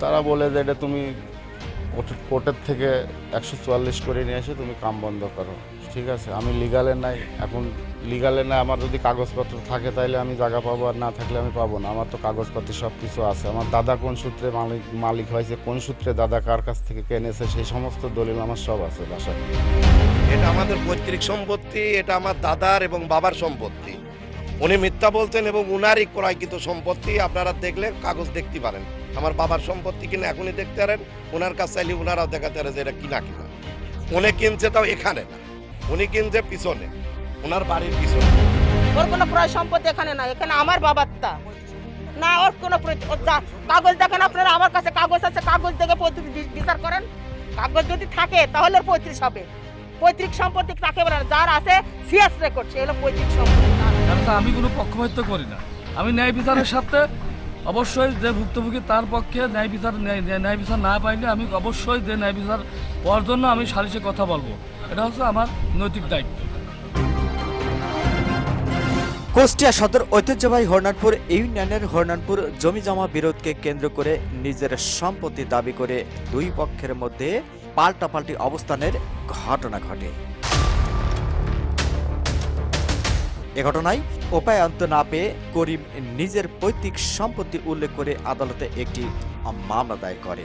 তারা বলে যে এটা তুমি কোর্ট- কোর্টের থেকে একশো চুয়াল্লিশ করে নিয়ে এসে তুমি কাম বন্ধ করো। ঠিক আছে? আমি লিগালে নাই। এখন লিগালে নাই আমার যদি কাগজপত্র থাকে তাহলে আমি জায়গা পাবো, আর না থাকলে আমি পাবো না। আমার তো কাগজপত্র সব কিছু আছে। আমার দাদা কোন সূত্রে মালিক মালিক হয়েছে, কোন সূত্রে দাদা কার কাছ থেকে কেনেছে, সেই সমস্ত দলিল আমার সব আছে বাসায়। এটা আমাদের পৈতৃক সম্পত্তি, এটা আমার দাদার এবং বাবার সম্পত্তি। উনি মিথ্যা বলছেন এবং উনারই ক্রয়কৃত সম্পত্তি আপনারা দেখলে কাগজ দেখতে পারেন। আমার বাবার সম্পত্তি কিনে এখনই দেখতে পারেন ওনার কাছে চাইলে ওনারাও দেখাতে পারে যে এটা কিনা কিনা। উনি কিনছে তাও এখানে না উনি কিনছে পিছনে ওনার বাড়ির পিছনে। ওর কোনো প্রায় সম্পত্তি এখানে না এখানে আমার বাবারটা। না ওর কোনো যা- কাগজ দেখেন আপনারা আমার কাছে কাগজ আছে কাগজ দেখে পঁয়ত্রিশ বিচার করেন। কাগজ যদি থাকে তাহলে ওর পঁয়ত্রিশ হবে। পৈতৃক সম্পত্তি তাকে বলে না যার আছে সিএস রেকর্ড সে হলো পৈতৃক সম্পত্তি। আমি কোনো পক্ষপাতিত্ব করি না। আমি ন্যায় বিচারের সাথে অবশ্যই যে ভুক্তভোগী তার পক্ষে ন্যায় বিচার ন্যায় বিচার না পাইলে আমি অবশ্যই যে ন্যায় বিচার পাওয়ার জন্য আমি সালিশে কথা বলব। এটা হচ্ছে আমার নৈতিক দায়িত্ব। কুষ্টিয়া সদর ঐতিহ্যবাহী হরনাটপুর ইউনিয়নের হরনাটপুর জমি জমা বিরোধকে কেন্দ্র করে নিজের সম্পত্তি দাবি করে দুই পক্ষের মধ্যে পাল্টাপাল্টি অবস্থানের ঘটনা ঘটে। এ ঘটনায় উপায় অন্ত না পেয়ে করিম নিজের পৈতৃক সম্পত্তি উল্লেখ করে আদালতে একটি মামলা দায়ের করে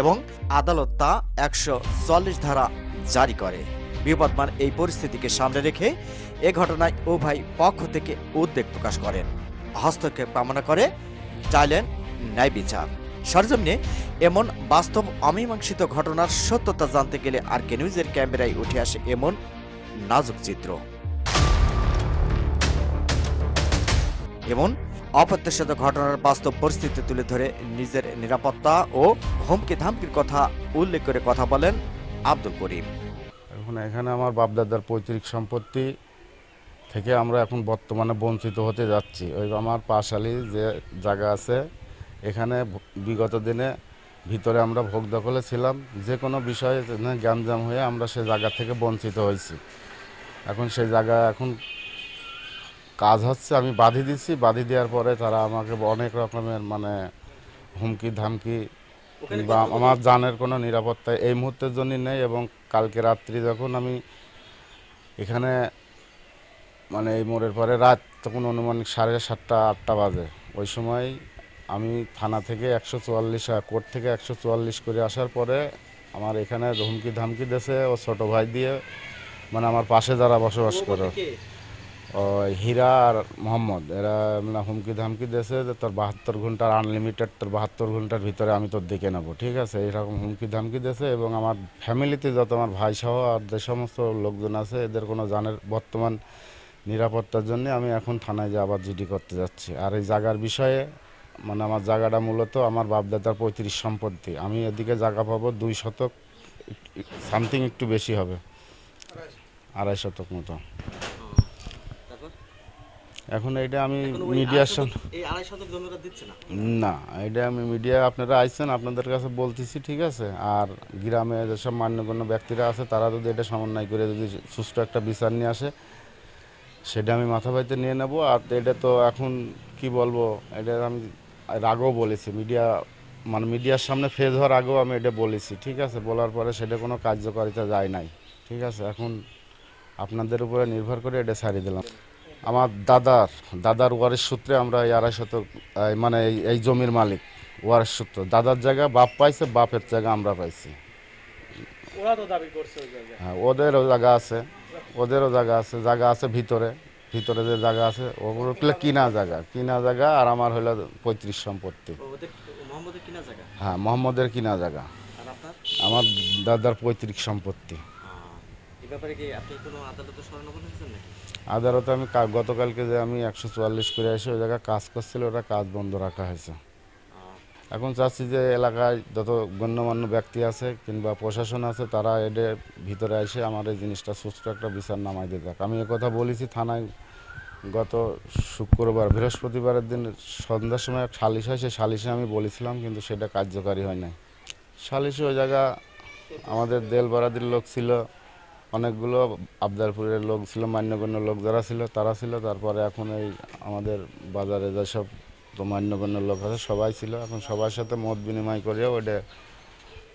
এবং আদালত তা একশো চল্লিশ ধারা জারি করে। বিপদমান এই পরিস্থিতিকে সামনে রেখে এ ঘটনায় উভয় পক্ষ থেকে উদ্বেগ প্রকাশ করেন। হস্তক্ষেপ কামনা করে চাইলেন ন্যায় বিচার। সরজমিনে এমন বাস্তব অমীমাংসিত ঘটনার সত্যতা জানতে গেলে আর কে নিউজের ক্যামেরায় উঠে আসে এমন নাজুক চিত্র। এমন অপ্রত্যাশিত ঘটনার বাস্তব পরিস্থিতি তুলে ধরে নিজের নিরাপত্তা ও হুমকি ধামকির কথা উল্লেখ করে কথা বলেন আব্দুল করিম। এখন এখানে আমার বাপদাদার পৈতৃক সম্পত্তি থেকে আমরা এখন বর্তমানে বঞ্চিত হতে যাচ্ছি। ওই আমার পাশালি যে জায়গা আছে, এখানে বিগত দিনে ভিতরে আমরা ভোগ দখলে ছিলাম। যে কোনো বিষয়ে গ্যামজাম হয়ে আমরা সে জায়গা থেকে বঞ্চিত হয়েছি। এখন সেই জায়গা এখন কাজ হচ্ছে আমি বাধি দিচ্ছি বাধি দেওয়ার পরে তারা আমাকে অনেক রকমের মানে হুমকি ধামকি বা আমার জানের কোনো নিরাপত্তা এই মুহূর্তের জন্য নেই এবং কালকে রাত্রি যখন আমি এখানে মানে এই মোড়ের পরে রাত তখন অনুমানিক সাড়ে সাতটা আটটা বাজে। ওই সময় আমি থানা থেকে একশো চুয়াল্লিশ কোর্ট থেকে একশো চুয়াল্লিশ করে আসার পরে আমার এখানে হুমকি ধামকি দেছে ও ছোট ভাই দিয়ে মানে আমার পাশে যারা বসবাস করে। ও হীরা আর মোহাম্মদ, এরা মানে হুমকি ধামকি দিয়েছে যে তোর বাহাত্তর ঘণ্টার আনলিমিটেড তোর বাহাত্তর ঘণ্টার ভিতরে আমি তোর দেখে নেব, ঠিক আছে? এরকম হুমকি ধামকি দিয়েছে এবং আমার ফ্যামিলিতে যত আমার ভাই সহ আর যে সমস্ত লোকজন আছে, এদের কোনো জানের বর্তমান নিরাপত্তার জন্য আমি এখন থানায় যে আবার জিডি করতে যাচ্ছি। আর এই জায়গার বিষয়ে মানে আমার জায়গাটা মূলত আমার বাপদাদার পঁয়ত্রিশ সম্পত্তি। আমি এদিকে জায়গা পাবো দুই শতক সামথিং একটু বেশি হবে। আড়াই শতক মতো। এখন এইটা আমি মিডিয়ার সামনে না? না এটা আমি মিডিয়া আপনারা আইছেন আপনাদের কাছে বলতেছি ঠিক আছে? আর গ্রামে যেসব মান্যগণ্য ব্যক্তিরা আছে তারা যদি এটা সমন্বয় করে যদি সুষ্ঠু একটা বিচার নিয়ে আসে সেটা আমি মাথা বাইতে নিয়ে নেব। আর এটা তো এখন কি বলব এটা আমি আগেও বলেছি। মিডিয়া মানে মিডিয়ার সামনে ফেজ হওয়ার আগেও আমি এটা বলেছি ঠিক আছে? বলার পরে সেটা কোনো কার্যকারিতা যায় নাই ঠিক আছে? এখন আপনাদের উপরে নির্ভর করে এটা ছাড়িয়ে দিলাম। আমার দাদার দাদার ওয়ারিশ সূত্রে আমরা এই আড়াই শতক মানে এই- জমির মালিক ওয়ারিশ সূত্র। দাদার জায়গা বাপ পাইছে বাপের জায়গা আমরা পাইছি। ওরা তো দাবি করছে ওই জায়গায়। হ্যাঁ ওদেরও জায়গা আছে ওদেরও জায়গা আছে জায়গা আছে ভিতরে ভিতরে যে জায়গা আছে ওগুলো কিনা জায়গা। কিনা জায়গা আর আমার হলো পঁয়ত্রিশ সম্পত্তি। হ্যাঁ মোহাম্মদের কিনা জায়গা। আমার দাদার পৈতৃক সম্পত্তি। ব্যাপারে কি আপনি কোনো আদালতে হয়েছেন নাকি? আদালতে আমি গতকালকে যে আমি একশো চুয়াল্লিশ করে এসে ওই জায়গায় কাজ করছিল ওটা কাজ বন্ধ রাখা হয়েছে। এখন চাচ্ছি যে এলাকায় যত গণ্যমান্য ব্যক্তি আছে কিংবা প্রশাসন আছে তারা এদের ভিতরে এসে আমার এই জিনিসটা সুস্থ একটা বিচার নামাই দিয়ে আমি কথা বলেছি থানায় গত শুক্রবার বৃহস্পতিবারের দিন সন্ধ্যার সময় এক সালিশ হয় সে সালিশে আমি বলেছিলাম কিন্তু সেটা কার্যকারী হয় নাই। সালিশে ওই জায়গা আমাদের দেলবারাদির লোক ছিল অনেকগুলো আবদারপুরের লোক ছিল, মান্যগণ্য লোক যারা ছিল, তারা ছিল। তারপরে এখন এই আমাদের বাজারে যেসব তো মান্যগণ্য লোক আছে, সবাই ছিল। এখন সবার সাথে মত বিনিময় করেও ওটা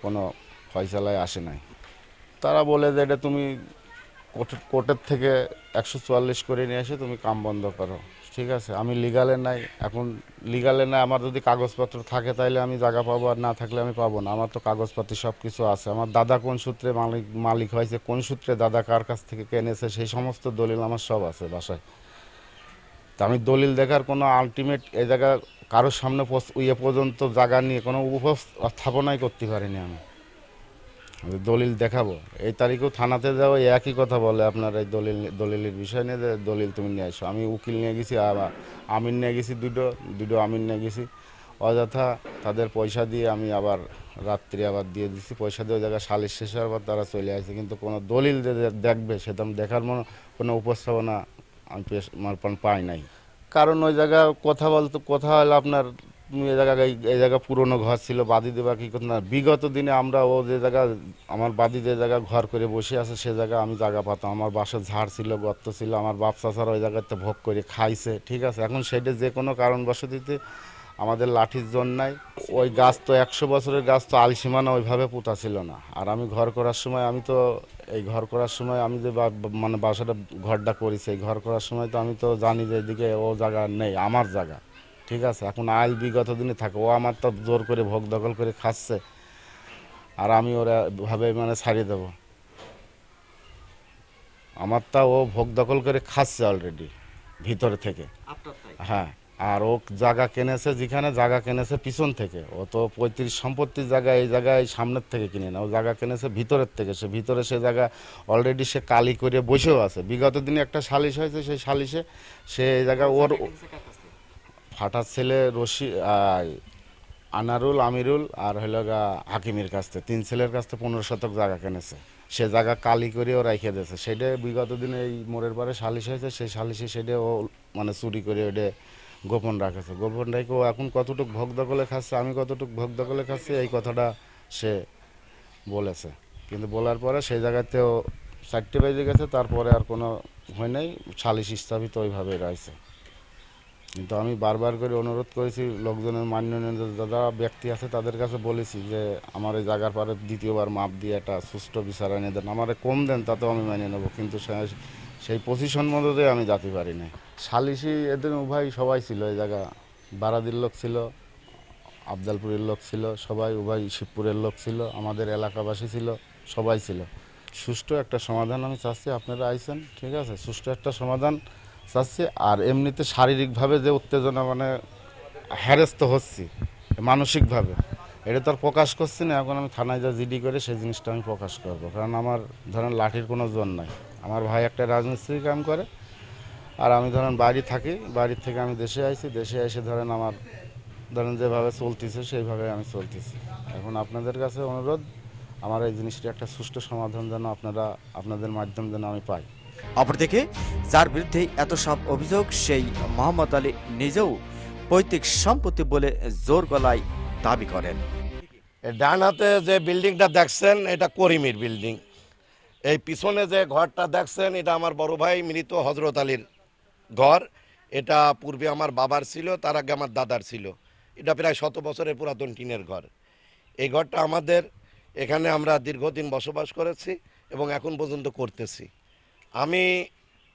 কোনো ফয়সালায় আসে নাই। তারা বলে যে এটা তুমি কোর্ট- কোর্টের থেকে একশো চুয়াল্লিশ করে নিয়ে এসে তুমি কাম বন্ধ করো। ঠিক আছে, আমি লিগালে নাই। এখন লিগালে নাই, আমার যদি কাগজপত্র থাকে তাইলে আমি জায়গা পাবো, আর না থাকলে আমি পাবো না। আমার তো কাগজপত্র সব কিছু আছে। আমার দাদা কোন সূত্রে মালিক মালিক হয়েছে, কোন সূত্রে দাদা কার কাছ থেকে কেনেছে, সেই সমস্ত দলিল আমার সব আছে বাসায়। তা আমি দলিল দেখার কোনো আলটিমেট এই জায়গা কারোর সামনে ইয়ে পর্যন্ত জায়গা নিয়ে কোনো উপস্থাপনাই করতে পারিনি আমি আমি। দলিল দেখাবো। এই তারিখেও থানাতে যাও একই কথা বলে আপনার এই দলিল, দলিলের বিষয় নিয়ে দলিল তুমি নিয়ে আসো। আমি উকিল নিয়ে গেছি আমিন নিয়ে গেছি দুটো দুটো আমিন নিয়ে গেছি। অযথা তাদের পয়সা দিয়ে আমি আবার রাত্রি আবার দিয়ে দিছি। পয়সা দিয়ে ওই জায়গায় সালিশ শেষ হওয়ার পর তারা চলে আসছে কিন্তু কোনো দলিল দেখবে, সেটা আমি দেখার মনে, কোনো উপস্থাপনা আমি পেশ আমার পাই নাই। কারণ ওই জায়গায় কথা বলতে, কথা হলো আপনার এই জায়গায় এই- জায়গা পুরনো ঘর ছিল, বাদি দেবা কি করতে না। বিগত দিনে আমরা ও যে জায়গা আমার বাদি যে জায়গা ঘর করে বসে আছে, সে জায়গা আমি জায়গা পাতাম। আমার বাসার ঝাড় ছিল, গর্ত ছিল, আমার বাপ চাচারা ওই জায়গাতে ভোগ করে খাইছে, ঠিক আছে? এখন সেটা যে কোনো কারণবশতিতে আমাদের লাঠির জন নাই। ওই গাছ তো একশো বছরের গাছ তো আলসীমানা ওইভাবে পোতা ছিল না। আর আমি ঘর করার সময় আমি তো, এই ঘর করার সময় আমি যে মানে বাসাটা ঘরটা করেছি, এই ঘর করার সময় তো আমি তো জানি যে এদিকে ও জায়গা নেই, আমার জায়গা। ঠিক আছে এখন আইল বিগত দিনে থাকে ও আমার তো জোর করে ভোগ দখল করে খাচ্ছে আর আমি ওরা ভাবে মানে ছাড়িয়ে দেবো। আমার তা ও ভোগ দখল করে খাচ্ছে অলরেডি ভিতরে থেকে। হ্যাঁ আর ও জায়গা কিনেছে যেখানে জায়গা কিনেছে পিছন থেকে ও তো পঁয়ত্রিশ সম্পত্তির জায়গা এই জায়গায় সামনের থেকে কিনে না ও জায়গা কিনেছে ভিতরের থেকে সে ভিতরে সে জায়গা অলরেডি সে কালি করে বসেও আছে। বিগত দিনে একটা সালিশ হয়েছে সেই সালিশে সে এই জায়গা ওর ফাটার ছেলে রশি আনারুল, আমিরুল আর হইল গা হাকিমের কাছ থেকে। তিন ছেলের কাছ থেকে পনেরো শতক জায়গা কিনেছে। সে জায়গা কালি করেও রাখে দিয়েছে। সেটা বিগত দিনে এই মোড়ের পারে সালিশ হয়েছে, সেই সালিশে সেটা ও মানে চুরি করে ওটা গোপন রাখেছে। গোপন রেখে ও এখন কতটুক ভোগ দখলে খাচ্ছে, আমি কতটুক ভোগ দখলে খাচ্ছি, এই কথাটা সে বলেছে। কিন্তু বলার পরে সেই জায়গাতেও চারটে বেজে গেছে, তারপরে আর কোনো হয় নাই, সালিশ স্থাপিত ওইভাবে রয়েছে। কিন্তু আমি বারবার করে অনুরোধ করেছি, লোকজনের মান্যনীয় যারা ব্যক্তি আছে তাদের কাছে বলেছি যে, আমার এই জায়গার পরে দ্বিতীয়বার মাপ দিয়ে একটা সুষ্ঠু বিচার এনে দেন। আমার কম দেন, তাতেও আমি মেনে নেব। কিন্তু সেই পজিশন মধ্যে আমি যাতে পারি না সালিশি এদের উভয় সবাই ছিল এই জায়গা। বারাদির লোক ছিল, আবদালপুরের লোক ছিল, সবাই উভয় শিবপুরের লোক ছিল, আমাদের এলাকাবাসী ছিল, সবাই ছিল। সুষ্ঠু একটা সমাধান আমি চাচ্ছি, আপনারা আইছেন, ঠিক আছে? সুষ্ঠু একটা সমাধান চাচ্ছি আর এমনিতে শারীরিকভাবে যে উত্তেজনা মানে হ্যারেস্ত হচ্ছি, মানসিকভাবে, এটা তো আর প্রকাশ করছি না। এখন আমি থানায় যা জিডি করে সেই জিনিসটা আমি প্রকাশ করব। কারণ আমার ধরেন লাঠির কোনো জোর নাই। আমার ভাই একটা রাজমিস্ত্রি কাম করে, আর আমি ধরেন বাড়ি থাকি বাড়ির থেকে আমি দেশে আইছি, দেশে এসে ধরেন আমার ধরেন যেভাবে চলতেছে, সেইভাবে আমি চলতেছি। এখন আপনাদের কাছে অনুরোধ, আমার এই জিনিসটা একটা সুষ্ঠু সমাধান যেন আপনারা, আপনাদের মাধ্যম যেন আমি পাই। অপরদিকে, যার বিরুদ্ধে এত সব অভিযোগ, সেই মোহাম্মদ আলী নিজেও পৈতৃক সম্পত্তি বলে জোর গলায় দাবি করেন। ডান হাতে যে বিল্ডিংটা দেখছেন, এটা করিমের বিল্ডিং। এই পিছনে যে ঘরটা দেখছেন, এটা আমার বড় ভাই মৃত হজরত আলীর ঘর। এটা পূর্বে আমার বাবার ছিল, তার আগে আমার দাদার ছিল। এটা প্রায় শত বছরের পুরাতন টিনের ঘর। এই ঘরটা আমাদের, এখানে আমরা দীর্ঘদিন বসবাস করেছি এবং এখন পর্যন্ত করতেছি। আমি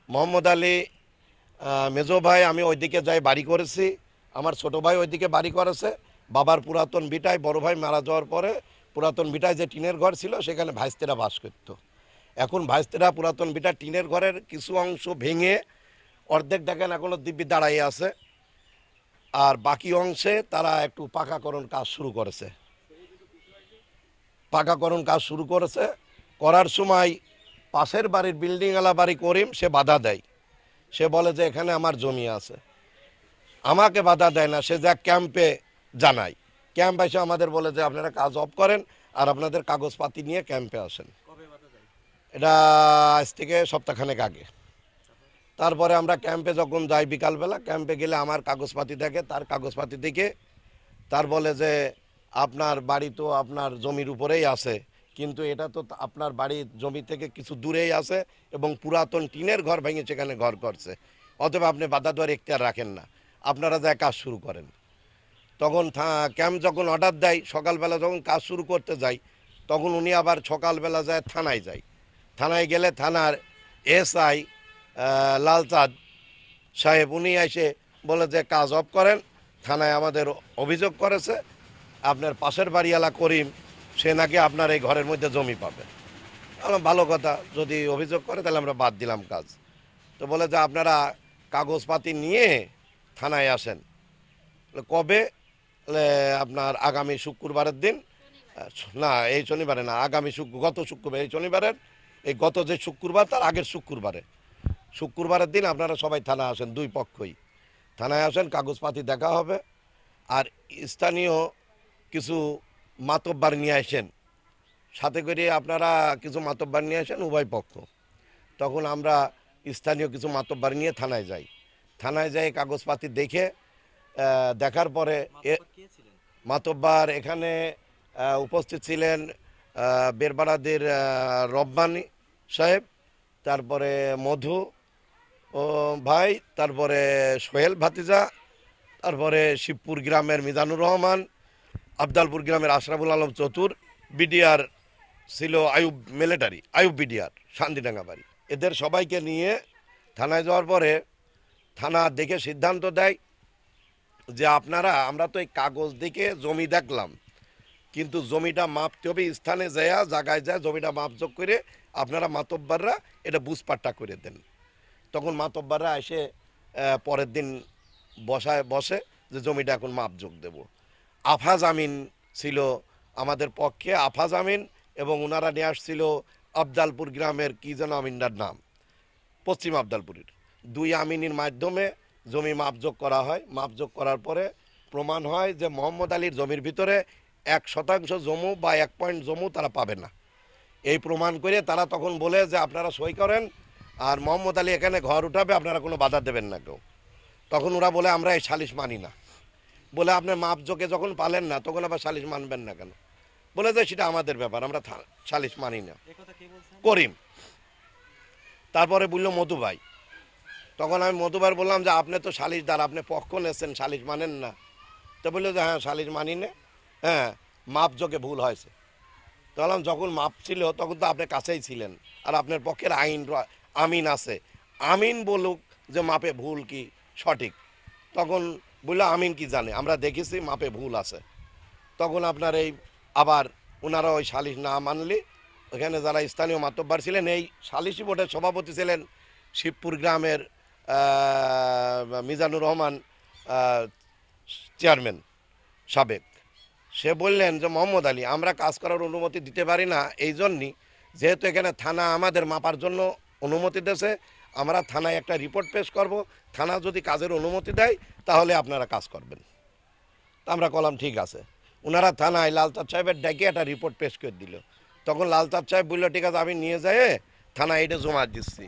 মোহাম্মদ আলী মেজো ভাই, আমি ওইদিকে যাই বাড়ি করেছি। আমার ছোট ভাই ওইদিকে বাড়ি করেছে। বাবার পুরাতন বিটায় বড় ভাই মারা যাওয়ার পরে পুরাতন বিটায় যে টিনের ঘর ছিল, সেখানে ভাইস্তেরা বাস করতো। এখন ভাইস্তেরা পুরাতন বিটা টিনের ঘরের কিছু অংশ ভেঙে অর্ধেক দেখেন এখনও দিব্যি দাঁড়াইয়ে আছে। আর বাকি অংশে তারা একটু পাকাকরণ কাজ শুরু করেছে। পাকাকরণ কাজ শুরু করেছে। করার সময় পাশের বাড়ির বিল্ডিংওয়ালা বাড়ি করিম সে বাধা দেয়। সে বলে যে এখানে আমার জমি আছে। আমাকে বাধা দেয় না সে যা ক্যাম্পে জানায়। ক্যাম্প এসে আমাদের বলে যে আপনারা কাজ অফ করেন আর আপনাদের কাগজপাতি নিয়ে ক্যাম্পে আসেন। এটা আজ থেকে সপ্তাহখানেক আগে। তারপরে আমরা ক্যাম্পে যখন যাই বিকালবেলা ক্যাম্পে গেলে আমার কাগজপাতি দেখে তার কাগজপাতি দেখে তার বলে যে আপনার বাড়ি তো আপনার জমির উপরেই আছে। কিন্তু এটা তো আপনার বাড়ির জমি থেকে কিছু দূরেই আছে এবং পুরাতন টিনের ঘর ভেঙে সেখানে ঘর করছে। অথবা আপনি বাধা দেওয়ার এখতিয়ার রাখেন না। আপনারা যায় কাজ শুরু করেন। তখন ক্যাম্প যখন অর্ডার দেয়, সকালবেলা যখন কাজ শুরু করতে যাই, তখন উনি আবার সকালবেলা যায়, থানায় যায়। থানায় গেলে থানার এসআই লালচাঁদ সাহেব, উনি এসে বলে যে, কাজ অফ করেন। থানায় আমাদের অভিযোগ করেছে। আপনার পাশের বাড়িওয়ালা করিম সে নাকি আপনার এই ঘরের মধ্যে জমি পাবে। আমরা ভালো কথা। যদি অভিযোগ করে, তাহলে আমরা বাদ দিলাম কাজ। তো বলে যে আপনারা কাগজপাতি নিয়ে থানায় আসেন। কবে? আপনার আগামী শুক্রবারের দিন। না, এই শনিবারে না, আগামী শুক্র, গত শুক্রবার, এই শনিবারের, এই গত যে শুক্রবার, তার আগের শুক্রবারে। শুক্রবারের দিন আপনারা সবাই থানা আসেন, দুই পক্ষই। থানায় আসেন, কাগজপাতি দেখা হবে। আর স্থানীয় কিছু মাতব্বার নিয়ে আসেন। সাথে করে আপনারা কিছু মাতব্বার নিয়ে আসেন উভয় পক্ষ। তখন আমরা স্থানীয় কিছু মাতব্বার নিয়ে থানায় যাই। থানায় যাই কাগজপাতি দেখে দেখার পরে এ- মাতব্বার এখানে উপস্থিত ছিলেন আহ, রব্বানি সাহেব তারপরে মধু ও ভাই তারপরে সোহেল ভাতিজা তারপরে শিবপুর গ্রামের মিজানুর রহমান আবদালপুর গ্রামের আশরাফুল আলম চতুর, বিডিআর ছিল আয়ুব মিলিটারি আয়ুব বিডিআর, শান্তিডাঙ্গা বাড়ি। এদের সবাইকে নিয়ে থানায় যাওয়ার পরে থানা দেখে সিদ্ধান্ত দেয় যে আপনারা, আমরা তো এই কাগজ দেখে জমি দেখলাম, কিন্তু জমিটা মাপতে হবে, স্থানে যায়, জায়গায় যায় জমিটা মাপযোগ করে আপনারা মাতব্বাররা এটা বুঝপাট্টা করে দেন। তখন মাতব্বাররা এসে পরের দিন বসায়, বসে যে জমিটা এখন মাপযোগ দেব। আফাজ আমিন ছিল আমাদের পক্ষে আফাজ আমিন এবং ওনারা নিয়ে আসছিল আবদালপুর গ্রামের কী যেন আমিনটার নাম, পশ্চিম আবদালপুরের। দুই আমিনীর মাধ্যমে জমি মাপযোগ করা হয়। মাপযোগ করার পরে প্রমাণ হয় যে মোহাম্মদ আলীর জমির ভিতরে এক শতাংশ জমু বা এক পয়েন্ট জমু তারা পাবে না। এই প্রমাণ করে তারা তখন বলে যে আপনারা সই করেন আর মোহাম্মদ আলী এখানে ঘর উঠাবে, আপনারা কোনো বাধা দেবেন না কেউ। তখন ওরা বলে, আমরা এই সালিশ মানি না। বলে আপনার মাপযোগে যখন পালেন না তখন আবার সালিশ মানবেন না কেন? বলে যে সেটা আমাদের ব্যাপার আমরা সালিশ মানি না। করিম। তারপরে বলল মধু ভাই। তখন আমি মধুবার বললাম যে আপনি তো সালিশদার আপনি পক্ষ নেছেন সালিশ মানেন না। তো বলল যে হ্যাঁ সালিশ মানি না। হ্যাঁ মাপ মাপযোগে ভুল হয়েছে। তো বললাম যখন মাপ ছিল তখন তো আপনি কাছেই ছিলেন। আর আপনার পক্ষের আইন আমিন আছে। আমিন বলুক যে মাপে ভুল কি সঠিক? তখন বলল, আমিন কি জানে? আমরা দেখেছি, মাপে ভুল আছে। তখন আপনার এই আবার ওনারা ওই সালিশ না মানলে ওখানে যারা স্থানীয় মাতব্বার ছিলেন, এই সালিশি বোর্ডের সভাপতি ছিলেন শিবপুর গ্রামের মিজানুর রহমান চেয়ারম্যান সাবেক। সে বললেন যে, মোহাম্মদ আলী, আমরা কাজ করার অনুমতি দিতে পারি না। এই জন্যই যেহেতু এখানে থানা আমাদের মাপার জন্য অনুমতি দেছে আমরা থানায় একটা রিপোর্ট পেশ করব। থানা যদি কাজের অনুমতি দেয়, তাহলে আপনারা কাজ করবেন। তা আমরা কলাম, ঠিক আছে। ওনারা থানায় লালচাঁদ সাহেবের ডেকে একটা রিপোর্ট পেশ করে দিল। তখন লালচাঁদ সাহেব বলল, ঠিক আছে, আমি নিয়ে যাই থানায় এটা জমা দিচ্ছি,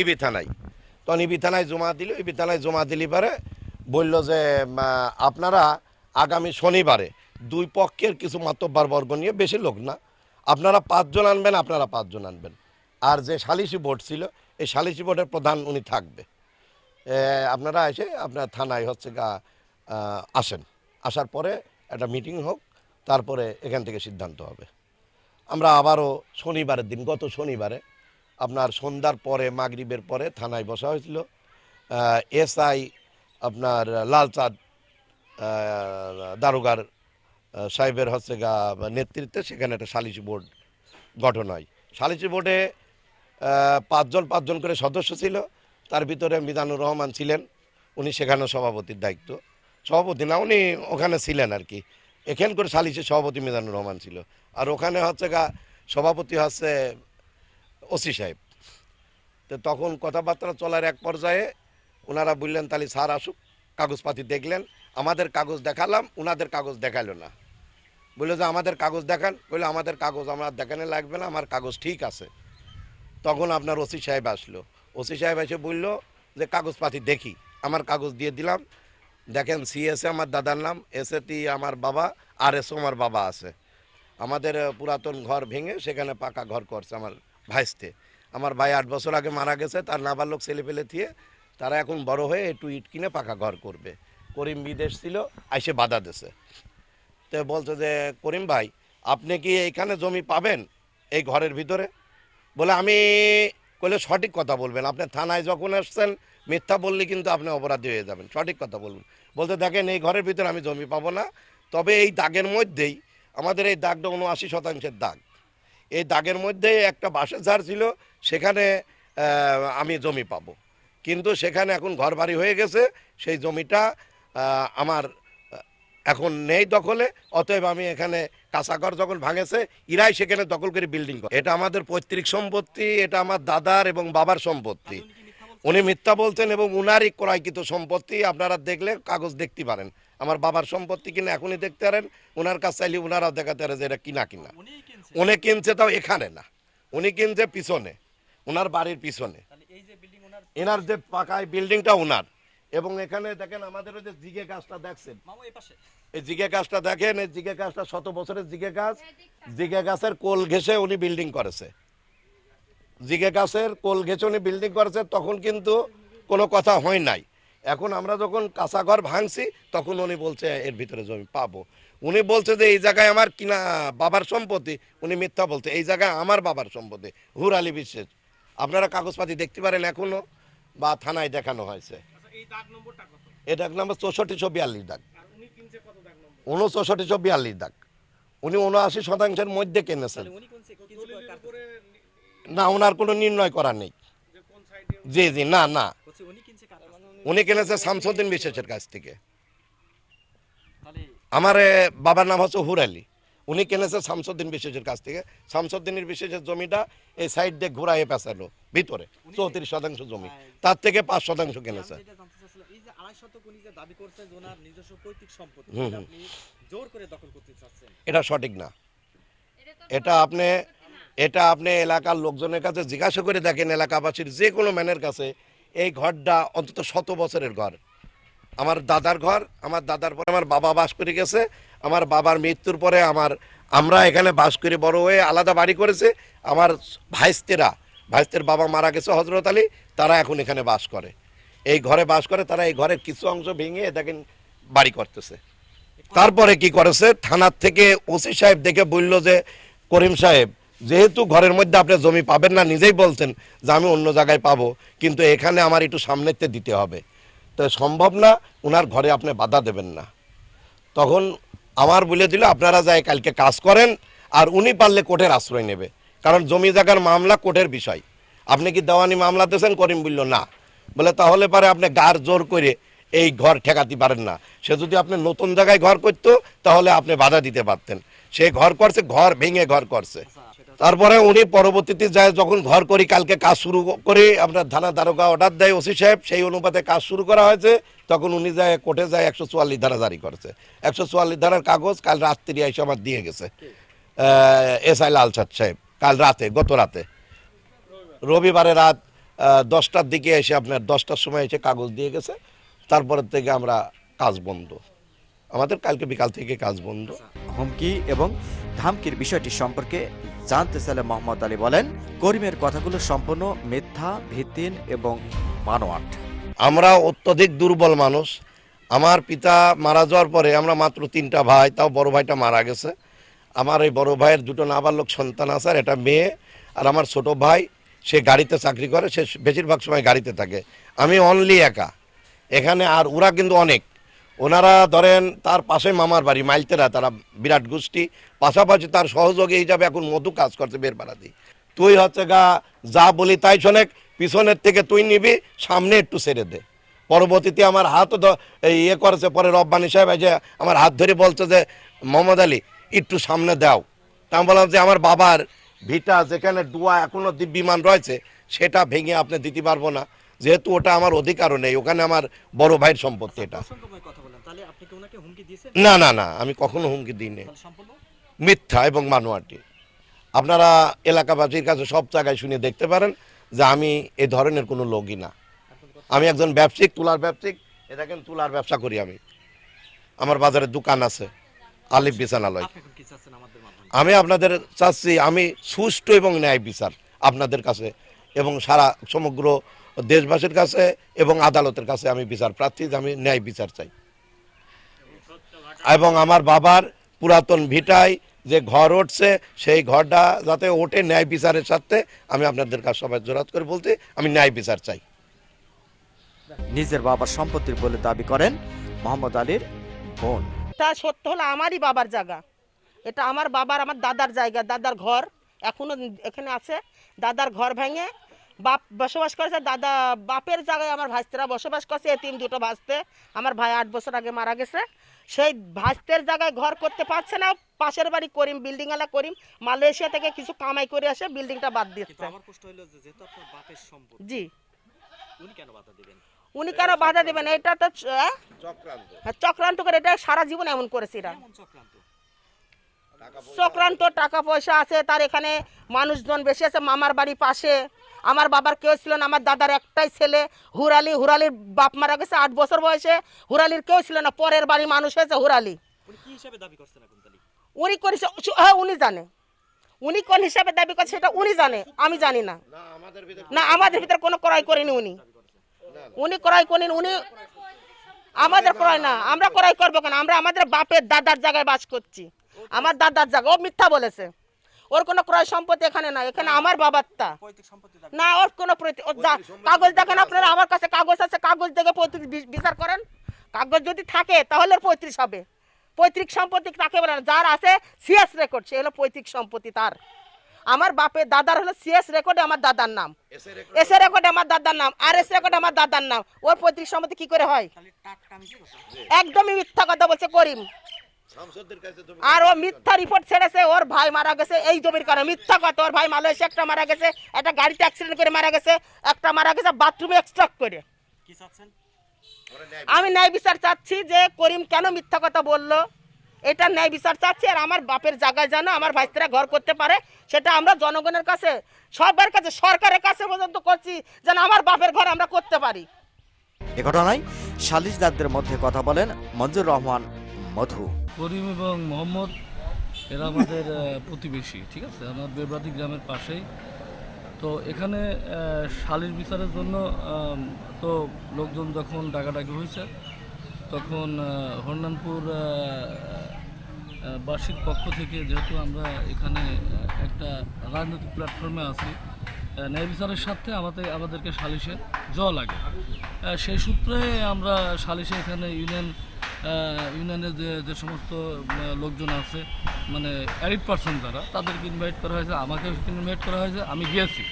ইবি থানায়। তখন ইবি থানায় জমা দিল, ইবি থানায় জমা দিলি পারে বলল যে আপনারা আগামী শনিবারে দুই পক্ষের কিছু মাতব্বার বর্গ নিয়ে বেশি লোক না। আপনারা পাঁচজন আনবেন, আপনারা পাঁচজন আনবেন। আর যে সালিসি বোর্ড ছিল এই সালিসি বোর্ডের প্রধান উনি থাকবে। আপনারা এসে আপনার থানায় হচ্ছে গা আসেন। আসার পরে একটা মিটিং হোক, তারপরে এখান থেকে সিদ্ধান্ত হবে। আমরা আবারও শনিবারের দিন, গত শনিবারে আপনার সন্ধ্যার পরে, মাগরিবের পরে থানায় বসা হয়েছিল। এসআই আপনার লালচাঁদ দারোগার সাহেবের হচ্ছে গা, নেতৃত্বে সেখানে একটা সালিসি বোর্ড গঠন হয়। সালিসি বোর্ডে পাঁচজন পাঁচজন করে সদস্য ছিল। তার ভিতরে মিজানুর রহমান ছিলেন, উনি সেখানে সভাপতির দায়িত্ব। সভাপতি না, উনি ওখানে ছিলেন আর কি। এখান করে সালিসের সভাপতি মিজানুর রহমান ছিল। আর ওখানে হচ্ছে গা, সভাপতি হচ্ছে ওসি সাহেব। তো তখন কথাবার্তা চলার এক পর্যায়ে ওনারা বললেন, তাহলে স্যার আসুক, কাগজপাতি দেখলেন। আমাদের কাগজ দেখালাম ওনাদের কাগজ দেখাল না। বলল যে, আমাদের কাগজ দেখান। বলল, আমাদের কাগজ আমার দেখানো লাগবে না, আমার কাগজ ঠিক আছে। তখন আপনার ওসি সাহেব আসলো। ওসি সাহেব এসে বলল যে, কাগজপাতি দেখি। আমার কাগজ দিয়ে দিলাম। দেখেন সিএসএ আমার দাদার নাম এসএটি আমার বাবা আর এসও আমার বাবা আছে। আমাদের পুরাতন ঘর ভেঙে সেখানে পাকা ঘর করছে আমার ভাইস্তে। আমার ভাই আট বছর আগে মারা গেছে, তার নাবালক ছেলে পেলে দিয়ে তারা এখন বড় হয়ে একটু ইট কিনে পাকা ঘর করবে। করিম বিদেশ ছিল, আইসে বাধা দিছে। তো বলছে যে, করিম ভাই, আপনি কি এইখানে জমি পাবেন? এই ঘরের ভিতরে? বলে, আমি কইলে সঠিক কথা বলবেন। আপনি থানায় যখন আসছেন, মিথ্যা বললে কিন্তু আপনি অপরাধী হয়ে যাবেন। সঠিক কথা বলবেন। বলতে, দেখেন, এই ঘরের ভিতরে আমি জমি পাবো না। তবে এই দাগের মধ্যেই, আমাদের এই দাগটা উনআশি শতাংশের দাগ। এই দাগের মধ্যে একটা বাসের ঝাড় ছিল, সেখানে আমি জমি পাবো। কিন্তু সেখানে এখন ঘর বাড়ি হয়ে গেছে, সেই জমিটা আমার এখন নেই দখলে। অতএব আমি এখানে কাঁচাঘর যখন ভাঙেছে ইরাই সেখানে দখল করে বিল্ডিং করে। এটা আমাদের পৈতৃক সম্পত্তি এটা আমার দাদার এবং বাবার সম্পত্তি। উনি মিথ্যা বলছেন এবং উনারই ক্রয়কৃত সম্পত্তি আপনারা দেখলে কাগজ দেখতে পারেন। আমার বাবার সম্পত্তি কিনা এখনই দেখতে পারেন ওনার কাছে চাইলে ওনারাও দেখাতে পারে যে এটা কিনা কিনা। উনি কিনছে তাও এখানে না। উনি কিনছে পিছনে ওনার বাড়ির পিছনে। এনার যে পাকায় বিল্ডিংটা ওনার এবং এখানে দেখেন আমাদের ওই যে জিগে গাছটা দেখছেন? এই জিগে গাছটা দেখেন এই জিগে গাছটা শত বছরের জিগে গাছ। জিগে গাছের কোল ঘেসে উনি বিল্ডিং করেছে। জিগে গাছের কোল ঘেঁচে উনি বিল্ডিং করেছে তখন কিন্তু কোনো কথা হয় নাই। এখন আমরা যখন কাঁচা ঘর ভাঙছি তখন উনি বলছে এর ভিতরে জমি পাবো। উনি বলছে যে এই জায়গায় আমার কিনা বাবার সম্পত্তি। উনি মিথ্যা বলছে এই জায়গায় আমার বাবার সম্পত্তি। হুর আলী বিশ্বাস। আপনারা কাগজপাতি দেখতে পারেন এখনও বা থানায় দেখানো হয়েছে। এই দাগ নম্বরটা কত? এটা নাম্বার চৌষট্টিশো বিয়াল্লিশ দাগ উনচৌষট্টিশো বিয়াল্লিশ দাগ। উনি উনআশি শতাংশের মধ্যে কিনেছেন। না ওনার কোনো নির্ণয় করা নেই। যে কোন সাইডে জি জি না না। উনি কিনেছে শামসুদ্দিন বিশেষের কাছ থেকে। আমার এ, বাবার নাম হচ্ছে হুর আলী। উনি কিনেছে শামসুদ্দিন বিশেষের কাছ থেকে। শামসুদ্দিনের বিশেষের জমিটা এই সাইড দিয়ে ঘুরাইয়ে পেঁচালো ভিতরে চৌত্রিশ শতাংশ জমি। তার থেকে পাঁচ শতাংশ কিনেছে। আমি যেটা জানতে চাচ্ছিলাম, এই যে আড়াই শতক উনি যে দাবি করছে যে ওনার নিজস্ব পৈতৃক সম্পত্তি হুম, সেটা হুম। আপনি জোর করে দখল করতে চাচ্ছেন। এটা সঠিক না। এটা আপনি এটা আপনি এলাকার লোকজনের কাছে জিজ্ঞাসা করে দেখেন এলাকাবাসীর যে কোনো ম্যানের কাছে এই ঘরটা অন্তত শত বছরের ঘর। আমার দাদার ঘর, আমার দাদার পরে আমার বাবা বাস করে গেছে, আমার বাবার মৃত্যুর পরে আমার, আমরা এখানে বাস করে বড় হয়ে আলাদা বাড়ি করেছে, আমার ভাইস্তেরা, ভাইস্তের বাবা মারা গেছে হজরত আলী, তারা এখন এখানে বাস করে। এই ঘরে বাস করে, তারা এই ঘরের কিছু অংশ ভেঙে দেখেন বাড়ি করতেছে। তারপরে কি করেছে? থানার থেকে ওসি সাহেব দেখে বলল যে, করিম সাহেব, যেহেতু ঘরের মধ্যে আপনি জমি পাবেন না, নিজেই বলছেন যে আমি অন্য জায়গায় পাবো, কিন্তু এখানে আমার একটু সামনেতে দিতে হবে। তো সম্ভব না ওনার ঘরে আপনি বাধা দেবেন না। তখন আমার বলে দিল, আপনারা যায় কালকে কাজ করেন, আর উনি পারলে কোর্টের আশ্রয় নেবে। কারণ জমি জায়গার মামলা কোর্টের বিষয়। আপনি কি দেওয়ানি মামলা দিয়েছেন? করিম বলল, না। বলে, তাহলে পারে আপনি গার জোর করে এই ঘর ঠেকাতে পারেন না। সে যদি আপনি নতুন জায়গায় ঘর করতো, তাহলে আপনি বাধা দিতে পারতেন। সে ঘর করছে, ঘর ভেঙে ঘর করছে। তারপরে উনি পরবর্তীতে যায়, যখন ঘর করি কালকে কাজ শুরু করে আপনার থানা দারোগা অর্ডার দেয় ওসি সাহেব, সেই অনুপাতে কাজ শুরু করা হয়েছে। তখন উনি যায়, কোর্টে যায়, একশো চুয়াল্লিশ ধারা জারি করেছে। একশো চুয়াল্লিশ ধারার কাগজ কাল রাত্রি এসে আমার দিয়ে গেছে। এস আই লালচাঁদ সাহেব, কাল রাতে, গত রাতে। রবিবারে রাত দশটার দিকে এসে আপনার দশটার সময় এসে কাগজ দিয়ে গেছে। তারপরের থেকে আমরা কাজ বন্ধ। আমাদের কালকে বিকাল থেকে কাজ বন্ধ। হুমকি এবং ধামকির বিষয়টি সম্পর্কে জানতে চাইলে মোহাম্মদ আলী বলেন, করিমের কথাগুলো সম্পূর্ণ মিথ্যা ভিত্তিন এবং বানোয়াট আমরা অত্যধিক দুর্বল মানুষ। আমার পিতা মারা যাওয়ার পরে আমরা মাত্র তিনটা ভাই, তাও বড় ভাইটা মারা গেছে। আমার এই বড় ভাইয়ের দুটো নাবালক সন্তান আছে, আর এটা মেয়ে, আর আমার ছোট ভাই, সে গাড়িতে চাকরি করে, সে বেশিরভাগ সময় গাড়িতে থাকে। আমি অনলি একা। এখানে আর ওরা কিন্তু অনেক। ওনারা ধরেন তার পাশে মামার বাড়ি, মাইলতেরা, তারা বিরাট গোষ্ঠী। পাশাপাশি তার সহযোগী হিসাবে এখন মধু কাজ করছে বেরপাড়াদি তুই হচ্ছে গা, যা বলি তাই শোনে পিছনের থেকে তুই নিবি, সামনে একটু ছেড়ে দে। পরবর্তীতে আমার এই ইয়ে করেছে, পরে রব্বানি সাহেব যে আমার হাত ধরে বলছে যে, মোহাম্মদ আলী, একটু সামনে দাও। তা আমি বললাম যে, আমার বাবার ভিটা যেখানে ডুয়া এখনও বিমান রয়েছে, সেটা ভেঙে আপনি দিতে পারব না। যেহেতু ওটা আমার অধিকারও নেই ওখানে আমার বড় ভাইয়ের সম্পত্তি এটা। প্রসঙ্গময় কথা বলেন তাহলে আপনি কি ওনাকে হুমকি দিয়েছেন? না না না আমি কখনো হুমকি দিইনি। মিথ্যা এবং মানোয়াটি। আপনারা এলাকাবাসীর কাছে সব জায়গায় শুনে দেখতে পারেন যে আমি এ ধরনের কোনো লোকই না। আমি একজন ব্যবসায়িক তুলার ব্যবসায়িক এ দেখেন তুলার ব্যবসা করি আমি। আমার বাজারে দোকান আছে আলিফ বিছানালয়। আমি আপনাদের চাচ্ছি আমি সুষ্ঠু এবং ন্যায় বিচার আপনাদের কাছে এবং সারা সমগ্র দেশবাসীর কাছে এবং আদালতের কাছে আমি বিচার প্রার্থী আমি ন্যায় বিচার চাই। এবং আমার বাবার পুরাতন ভিটায় যে ঘর উঠছে সেই ঘরটা যাতে ওঠে ন্যায় বিচারের সাথে আমি আপনাদের কাছে সবাই জোরাত করে বলতে আমি ন্যায় বিচার চাই। নিজের বাবার সম্পত্তির বলে দাবি করেন মোহাম্মদ আলীর বোন। তা সত্য হলো আমারই বাবার জায়গা। এটা আমার বাবার আমার দাদার জায়গা দাদার ঘর এখনও এখানে আছে। দাদার ঘর ভেঙে বাপ বসবাস করেছে দাদা বাপের জায়গায় আমার ভাইস্তেরা বসবাস করছে এতিম দুটো ভাসতে আমার ভাই আট বছর আগে মারা গেছে। সেই ভাস্তের জায়গায় ঘর করতে পারছে না পাশের বাড়ি করিম বিল্ডিং আলা করিম। মালয়েশিয়া থেকে কিছু কামাই করে আসে বিল্ডিংটা বাদ দিচ্ছে। আমার প্রশ্ন হলো যেহেতু আপনার বাপের সম্পত্তি জি। উনি কেন বাধা দেবেন? উনি কেন বাধা দেবেন? এটা তো? হ্যাঁ, চক্রান্ত করে এটা সারা জীবন এমন করেছে এরা। চক্রান্ত? চক্রান্ত টাকা পয়সা আছে তার এখানে মানুষজন বেশি আছে মামার বাড়ি পাশে। আমার বাবার কেউ ছিল না আমার দাদার একটাই ছেলে হুরালি হুরালির বাপ মারা গেছে আট বছর বয়সে। হুরালির কেউ ছিল না পরের বাড়ি মানুষ হয়েছে হুরালি। উনি কি হিসাবে দাবি করছেন এখন তাহলে? উনি করেছে হ্যাঁ উনি জানে। উনি কোন হিসাবে দাবি করছে সেটা উনি জানে আমি জানি না। না আমাদের ভিতরে কোনো ক্রয় করেনি উনি। উনি ক্রয় করেন উনি আমাদের ক্রয় না আমরা ক্রয় করব কেন? আমরা আমাদের বাপের দাদার জায়গায় বাস করছি। আমার দাদার জায়গা ও মিথ্যা বলেছে। ওর কোনো ক্রয় সম্পত্তি এখানে না এখানে আমার বাবারটা না ওর কোনো কাগজ দেখেন আপনারা আমার কাছে কাগজ আছে কাগজ দেখে পঁয়ত্রিশ বিচার করেন। কাগজ যদি থাকে তাহলে পঁয়ত্রিশ হবে। পৈতৃক সম্পত্তি তাকে বলে না যার আছে সিএস রেকর্ড সে হলো পৈতৃক সম্পত্তি তার। আমার বাপের দাদার হলো সিএস রেকর্ডে আমার দাদার নাম। এস রেকর্ডে আমার দাদার নাম। আর এস রেকর্ডে আমার দাদার নাম। ওর পৈতৃক সম্পত্তি কি করে হয়? একদমই মিথ্যা কথা বলছে করিম। আর ও মিথ্যা রিপোর্ট ছেড়েছে ওর ভাই মারা গেছে এই জমির কারণে। মিথ্যা কথা ওর ভাই মালয়েশিয়া একটা মারা গেছে একটা গাড়িতে অ্যাক্সিডেন্ট করে মারা গেছে একটা মারা গেছে বাথরুমে এক্সট্রাক্ট করে। আমি ন্যায় বিচার চাচ্ছি যে করিম কেন মিথ্যা কথা বলল। এটা ন্যায় বিচার চাচ্ছি আর আমার বাপের জায়গায় যেন আমার ভাইস্তিরা ঘর করতে পারে সেটা আমরা জনগণের কাছে সবার কাছে সরকারের কাছে পর্যন্ত করছি যেন আমার বাপের ঘর আমরা করতে পারি। এ ঘটনায় সালিশদারদের মধ্যে কথা বলেন মঞ্জুর রহমান মধু। করিম এবং মোহাম্মদ এরা আমাদের প্রতিবেশী ঠিক আছে? আমার বেবরাতি গ্রামের পাশেই। তো এখানে শালির বিচারের জন্য তো লোকজন যখন ডাকাডাকি হয়েছে তখন হরনানপুর আহ, পক্ষ থেকে যেহেতু আমরা এখানে একটা রাজনৈতিক প্ল্যাটফর্মে আছি ন্যায় বিচারের সাথে আমাদের আমাদেরকে সালিশে যাওয়া লাগে। সেই সূত্রে আমরা সালিশে এখানে ইউনিয়ন ইউনিয়নের যে যে সমস্ত লোকজন আছে মানে অ্যারিড পার্সন যারা, তাদেরকে ইনভাইট করা হয়েছে আমাকে ইনভাইট করা হয়েছে, আমি গিয়েছি।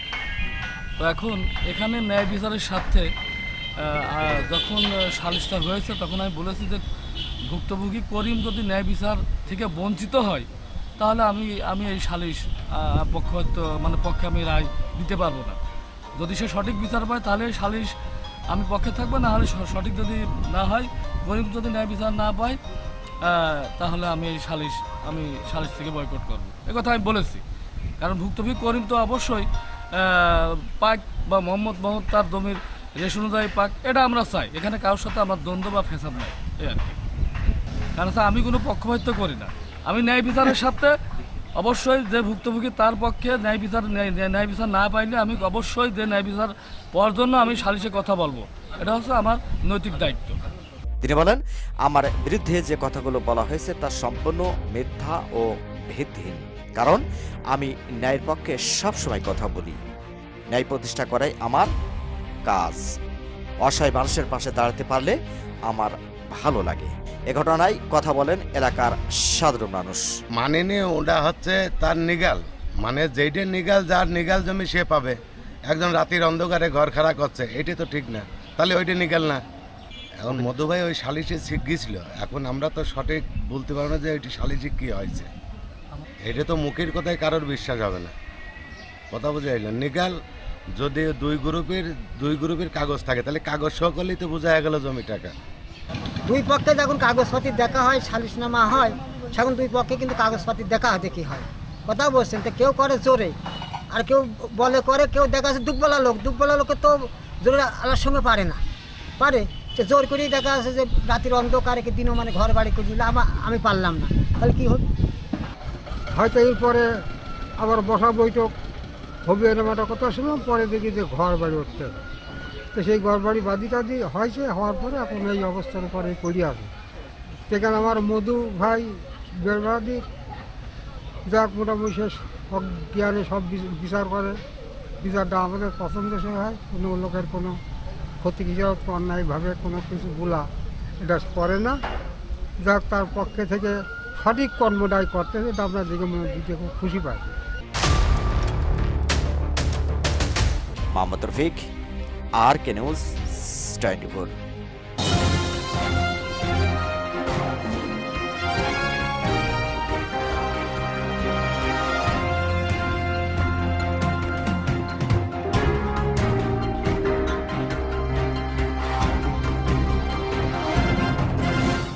তো এখন এখানে ন্যায় বিচারের স্বার্থে যখন সালিশটা হয়েছে, তখন আমি বলেছি যে, ভুক্তভোগী করিম যদি ন্যায় বিচার থেকে বঞ্চিত হয়, তাহলে আমি আমি এই সালিশ পক্ষ মানে পক্ষে আমি রায় দিতে পারব না। যদি সে সঠিক বিচার পায়, তাহলে সালিশ আমি পক্ষে থাকব, না হলে সঠিক যদি না হয় গরিব যদি ন্যায় বিচার না পায় তাহলে আমি এই সালিশ, আমি সালিশ থেকে বয়কট করব। কথা আমি বলেছি। কারণ ভুক্তভোগী করিম তো অবশ্যই পাক বা মোহাম্মদ মোহাম্মদ তার জমির রেশ অনুযায়ী পাক, এটা আমরা চাই। এখানে কারোর সাথে আমার দ্বন্দ্ব বা ফেসাদ নাই এই আর কি। কারণ আমি কোনো পক্ষপাতিত্ব করি না। আমি ন্যায় বিচারের সাথে অবশ্যই যে ভুক্তভোগী তার পক্ষে ন্যায় বিচার ন্যায় বিচার না পাইলে আমি অবশ্যই যে ন্যায় বিচার পাওয়ার জন্য আমি সালিশে কথা বলব। এটা হচ্ছে আমার নৈতিক দায়িত্ব। তিনি বলেন, আমার বিরুদ্ধে যে কথাগুলো বলা হয়েছে তা সম্পূর্ণ মিথ্যা ও ভিত্তিহীন। কারণ আমি ন্যায়ের পক্ষে সবসময় কথা বলি। ন্যায় প্রতিষ্ঠা করাই আমার কাজ। অসহায় মানুষের পাশে দাঁড়াতে পারলে আমার ভালো লাগে। এ ঘটনায় কথা বলেন এলাকার সাধারণ মানুষ। মানে ওটা হচ্ছে তার নিগাল। মানে যেইটা নিগাল, যার নিগাল জমি সে পাবে। একজন রাতের অন্ধকারে ঘর খাড়া করছে, এটা তো ঠিক না। তাহলে ওইটা নিগাল না। এখন মধুভাই ওই সালিশে শিখ গিয়েছিল। এখন আমরা তো সঠিক বলতে পারব না যে ওইটি সালিশে কি হয়েছে। এটা তো মুখের কথায় কারোর বিশ্বাস হবে না। কথা বুঝে এলো। নিগাল যদি দুই গ্রুপের দুই গ্রুপের কাগজ থাকে তাহলে কাগজ সহ করলেই তো বোঝা গেল জমি টাকা দুই পক্ষে যখন কাগজপাতি দেখা হয় সালিশনামা হয় সেখন দুই পক্ষে কিন্তু কাগজপাতি দেখা দেখি হয়? কথা বলছেন তো কেউ করে জোরে। আর কেউ বলে করে কেউ দেখা যাচ্ছে দুবলা লোক। দুবলা লোকে তো জোরে আলার সঙ্গে পারে না। পারে। সে জোর করেই দেখা যাচ্ছে যে রাতের অন্ধকারে কি দিনও মানে ঘর বাড়ি করে দিলে আমি পারলাম না। তাহলে কি হবে হয়তো এরপরে আবার বসা বৈঠক হবে এরকম একটা কথা শুনলাম পরে দেখি যে ঘর বাড়ি উঠতে। তো সেই ঘর বাড়ি বাদি টাদি হয়েছে, হওয়ার পরে এখন এই অবস্থার পরে পড়ে আছে। সেখানে আমার মধু ভাই বেরবাদি যাক মোটামুটি সে জ্ঞানে সব বিচার করে। বিচারটা আমাদের পছন্দসই হয় কোনো লোকের কোনো ক্ষতি হিসাবে অন্যায়ভাবে কোনো কিছু গুলা এটা করে না। যাক, তার পক্ষে থেকে সঠিক কর্মটাই করতে, এটা আমরা দিকে মনে দিকে খুব খুশি পাই। মোহাম্মদ রফিক, আর কে নিউজ টোয়েন্টি